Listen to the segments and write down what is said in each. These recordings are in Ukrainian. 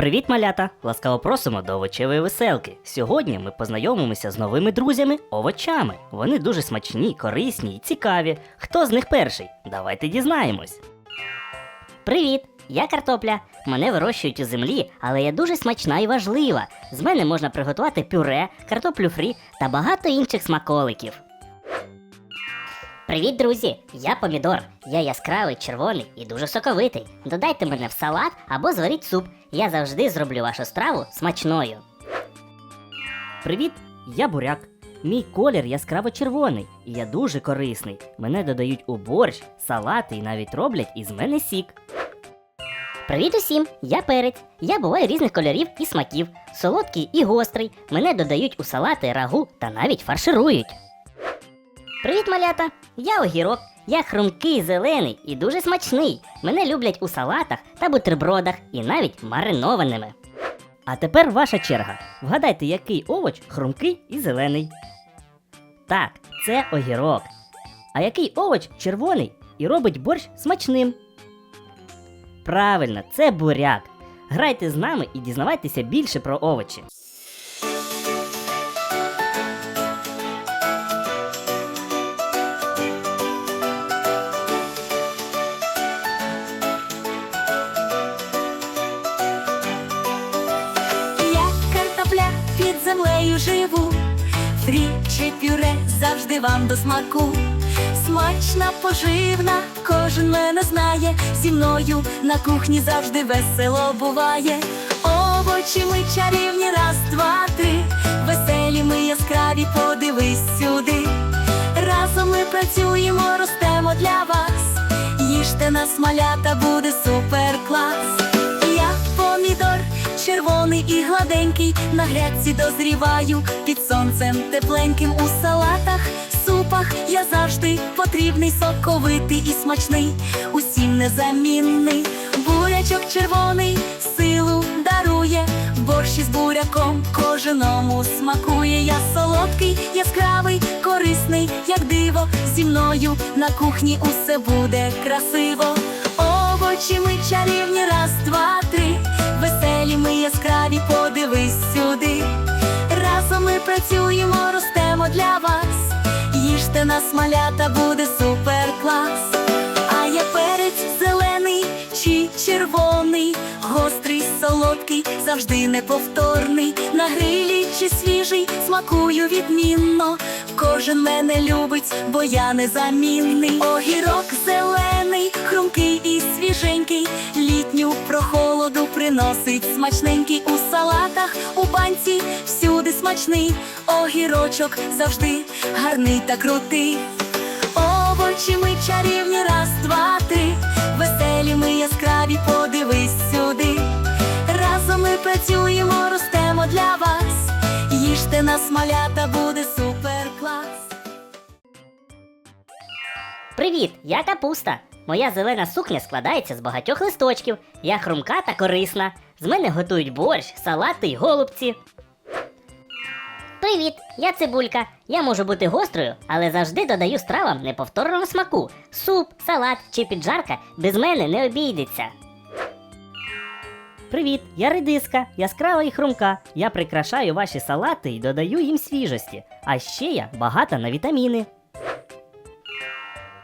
Привіт, малята! Ласкаво просимо до овочевої веселки. Сьогодні ми познайомимося з новими друзями овочами. Вони дуже смачні, корисні і цікаві. Хто з них перший? Давайте дізнаємось. Привіт! Я картопля. Мене вирощують у землі, але я дуже смачна і важлива. З мене можна приготувати пюре, картоплю фрі та багато інших смаколиків. Привіт, друзі! Я помідор. Я яскравий, червоний і дуже соковитий. Додайте мене в салат або зваріть суп. Я завжди зроблю вашу страву смачною. Привіт, я буряк. Мій колір яскраво червоний, і я дуже корисний. Мене додають у борщ, салати і навіть роблять із мене сік. Привіт усім! Я перець. Я буваю різних кольорів і смаків. Солодкий і гострий. Мене додають у салати, рагу та навіть фарширують. Привіт, малята! Я огірок. Я хрумкий, зелений і дуже смачний. Мене люблять у салатах та бутербродах і навіть маринованими. А тепер ваша черга. Вгадайте, який овоч хрумкий і зелений. Так, це огірок. А який овоч червоний і робить борщ смачним? Правильно, це буряк. Грайте з нами і дізнавайтеся більше про овочі. Землею живу, фрі чи пюре завжди вам до смаку. Смачна, поживна, кожен мене знає. Зі мною на кухні завжди весело буває. Овочі ми чарівні, раз, два, три. Веселі ми яскраві, подивись сюди. Разом ми працюємо, ростемо для вас. Їжте нас, малята, буде супер клас. Червоний і гладенький, на грядці дозріваю під сонцем тепленьким у салатах, супах я завжди потрібний, соковитий і смачний, усім незамінний. Бурячок червоний силу дарує, борщ із буряком кожному смакує. Я солодкий, яскравий, корисний, як диво. Зі мною на кухні усе буде красиво. Овочі ми чарівні, раз, два, три. Веселі ми яскраві, подивись сюди. Разом ми працюємо, ростемо для вас. Їжте нас, малята, буде супер клас. А я перець зелений чи червоний, гострий, солодкий, завжди неповторний. Чи свіжий, смакую відмінно. Кожен мене любить, бо я незамінний. Огірок зелений, хрумкий і свіженький. Літню прохолоду приносить смачненький у салатах, у банці всюди смачний. Огірочок завжди гарний та крутий. Овочі ми чарівні, раз, два, три. Веселі ми яскраві, подивись сюди. Разом ми працюємо, ростемо для вас. Їжте нас, малята, буде супер клас. Привіт, я капуста. Моя зелена сукня складається з багатьох листочків. Я хрумка та корисна. З мене готують борщ, салати й голубці. Привіт, я цибулька. Я можу бути гострою, але завжди додаю стравам неповторного смаку. Суп, салат чи піджарка без мене не обійдеться. Привіт, я редиска, яскрава і хрумка. Я прикрашаю ваші салати і додаю їм свіжості. А ще я багата на вітаміни.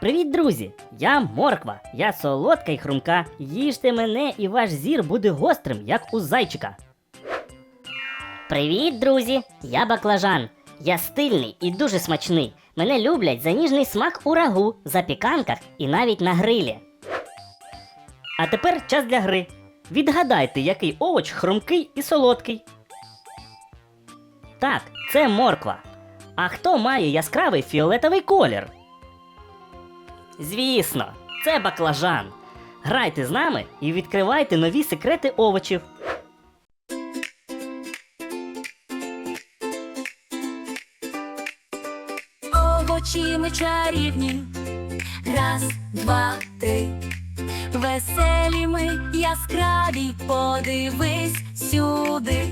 Привіт, друзі! Я морква, я солодка і хрумка. Їжте мене, і ваш зір буде гострим, як у зайчика. Привіт, друзі! Я баклажан. Я стильний і дуже смачний. Мене люблять за ніжний смак у рагу, запіканках і навіть на грилі. А тепер час для гри. Відгадайте, який овоч хрумкий і солодкий. Так, це морква. А хто має яскравий фіолетовий колір? Звісно, це баклажан. Грайте з нами і відкривайте нові секрети овочів. Овочі ми чарівні. Раз, два, три. Веселі ми яскраві, подивись сюди.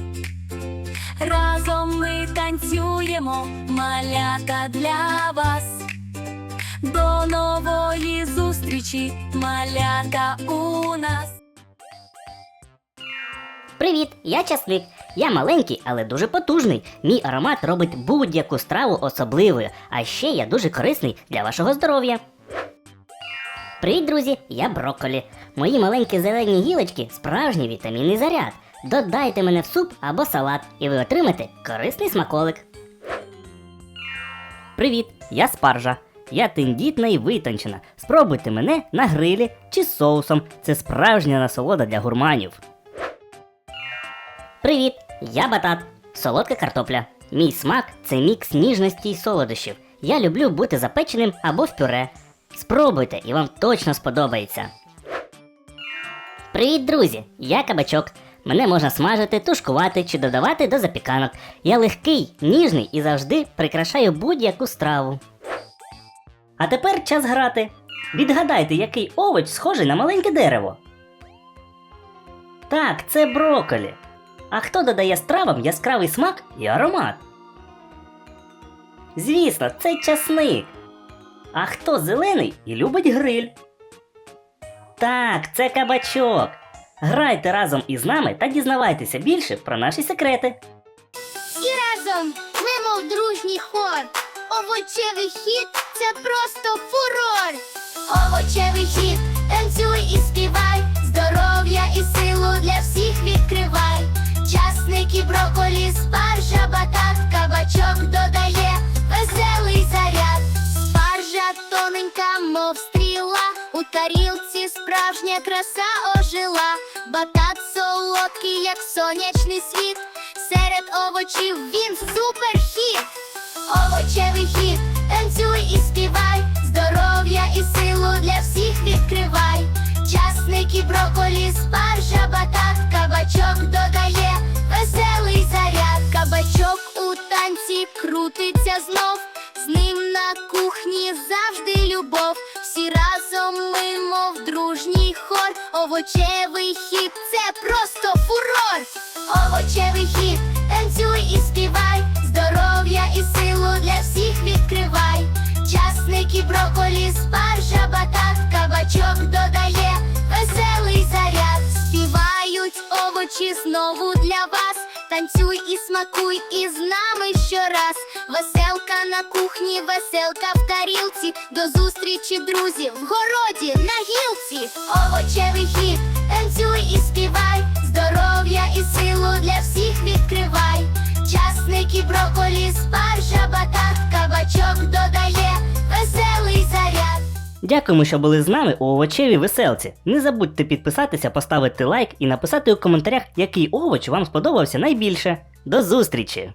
Разом ми танцюємо, малята для вас. До нової зустрічі, малята у нас. Привіт, я часник. Я маленький, але дуже потужний. Мій аромат робить будь-яку страву особливою, а ще я дуже корисний для вашого здоров'я. Привіт, друзі! Я брокколі. Мої маленькі зелені гілочки справжній вітамінний заряд. Додайте мене в суп або салат, і ви отримаєте корисний смаколик. Привіт, я спаржа. Я тендітна і витончена. Спробуйте мене на грилі чи з соусом. Це справжня насолода для гурманів. Привіт, я батат. Солодка картопля. Мій смак це мікс ніжності й солодощів. Я люблю бути запеченим або в пюре. Спробуйте і вам точно сподобається. Привіт, друзі! Я кабачок. Мене можна смажити, тушкувати чи додавати до запіканок. Я легкий, ніжний і завжди прикрашаю будь-яку страву. А тепер час грати. Відгадайте, який овоч схожий на маленьке дерево. Так, це брокколі. А хто додає стравам яскравий смак і аромат? Звісно, це часник. А хто зелений і любить гриль? Так, це кабачок. Грайте разом із нами та дізнавайтеся більше про наші секрети. Всі разом ми мов дружній хор. Овочевий хід це просто фурор. Овочевий хід, танцюй і співай. Здоров'я і силу для всіх відкривай. Часники, броколі, спаржа, батат, кабачок додає тарілці справжня краса ожила. Батат солодкий, як сонячний світ. Серед овочів він суперхіт. Овочевий хід, танцюй і співай. Здоров'я і силу для всіх відкривай. Часники, броколі, спаржа, батат, кабачок додає веселий заряд. Кабачок у танці крутиться знов. З ним на кухні завжди любов. Всі разом ми, мов дружній хор. Овочевий хід це просто фурор. Овочевий хід, танцюй і співай. Здоров'я і силу для всіх відкривай. Часники, броколі, спаржа, батат, кабачок додає веселий заряд. Співають овочі знову для вас. Танцюй і смакуй із нами щораз. Веселка на кухні, веселка в тарілці. До зустрічі, друзі, в городі на гілці. Овочевий хід, танцюй і співай. Здоров'я і силу для всіх відкривай. Часники, броколі, спаржа, батат, Дякуємо, що були з нами у овочевій веселці. Не забудьте підписатися, поставити лайк і написати у коментарях, який овоч вам сподобався найбільше. До зустрічі!